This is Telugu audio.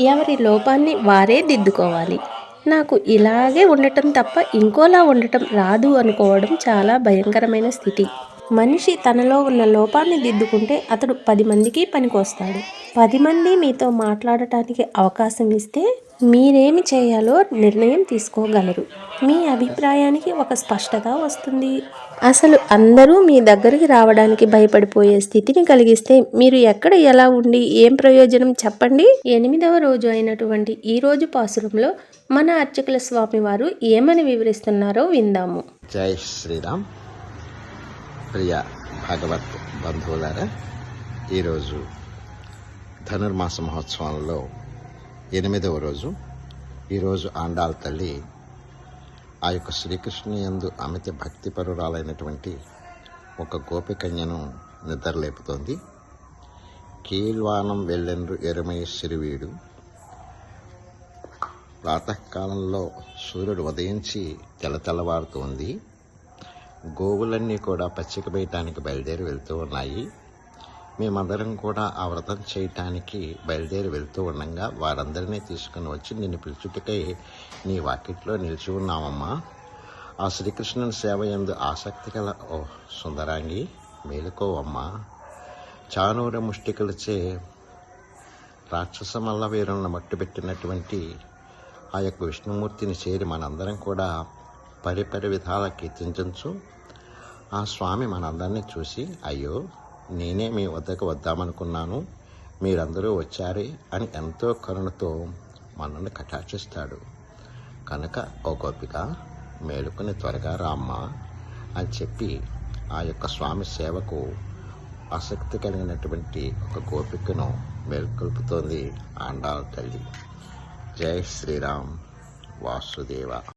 ఎవరి లోపాన్ని వారే దిద్దుకోవాలి. నాకు ఇలాగే ఉండటం తప్ప ఇంకోలా ఉండటం రాదు అనుకోవడం చాలా భయంకరమైన స్థితి. మనిషి తనలో ఉన్న లోపాన్ని దిద్దుకుంటే అతడు పది మందికి పనికొస్తాడు. పది మంది మీతో మాట్లాడటానికి అవకాశం ఇస్తే మీరేమి చేయాలో నిర్ణయం తీసుకోగలరు. మీ అభిప్రాయానికి ఒక స్పష్టత వస్తుంది. అసలు అందరూ మీ దగ్గరికి రావడానికి భయపడిపోయే స్థితిని కలిగిస్తే మీరు ఎక్కడ ఎలా ఉండి ఏం ప్రయోజనం చెప్పండి? ఎనిమిదవ రోజు అయినటువంటి ఈ రోజు పాసురంలో మన అర్చకుల స్వామి వారు ఏమని వివరిస్తున్నారో విందాము. జై శ్రీరామ్. ప్రియ భాగవత్ బంధువులారా ఈరోజు ధనుర్మాస మహోత్సవంలో ఎనిమిదవ రోజు. ఈరోజు ఆండాల తల్లి ఆ యొక్క శ్రీకృష్ణుని యందు అమిత భక్తిపరురాలైనటువంటి ఒక గోపికన్యను నిద్రలేపుతోంది. కీల్వానం వెళ్ళెండ్రు ఎరుమయ సిరివీడు. ప్రాతకాలంలో సూర్యుడు ఉదయించి తెల్ల తెల్లవారుతోంది గోవులన్నీ కూడా పచ్చిక వేయటానికి బయలుదేరి వెళ్తూ ఉన్నాయి. మేమందరం కూడా ఆ వ్రతం చేయటానికి బయలుదేరి వెళ్తూ ఉండగా వారందరినీ తీసుకుని వచ్చి నిన్ను పిలుచుటకై నీ వాకిట్లో నిలిచి ఉన్నామమ్మా. ఆ శ్రీకృష్ణుని సేవ ఎందు ఆసక్తి గల ఓ సుందరాంగి మేలుకోవమ్మా. చానూర ముష్టికలచే రాక్షస మల్ల వీరులను మట్టుబెట్టినటువంటి ఆ యొక్క విష్ణుమూర్తిని చేరి మనందరం కూడా పరిపరి విధాల కీర్తించచ్చు. ఆ స్వామి మనందరినీ చూసి అయ్యో నేనే మీ వద్దకు వద్దామనుకున్నాను. మీరందరూ వచ్చారే అని ఎంతో కరుణతో మనల్ని కటాక్షిస్తాడు. కనుక ఓ గోపిక మేలుకొని త్వరగా రామ్మా అని చెప్పి ఆ యొక్క స్వామి సేవకు ఆసక్తి కలిగినటువంటి ఒక గోపికను మేల్కొల్పుతోంది ఆండాల తల్లి. జై శ్రీరామ్ వాసుదేవ.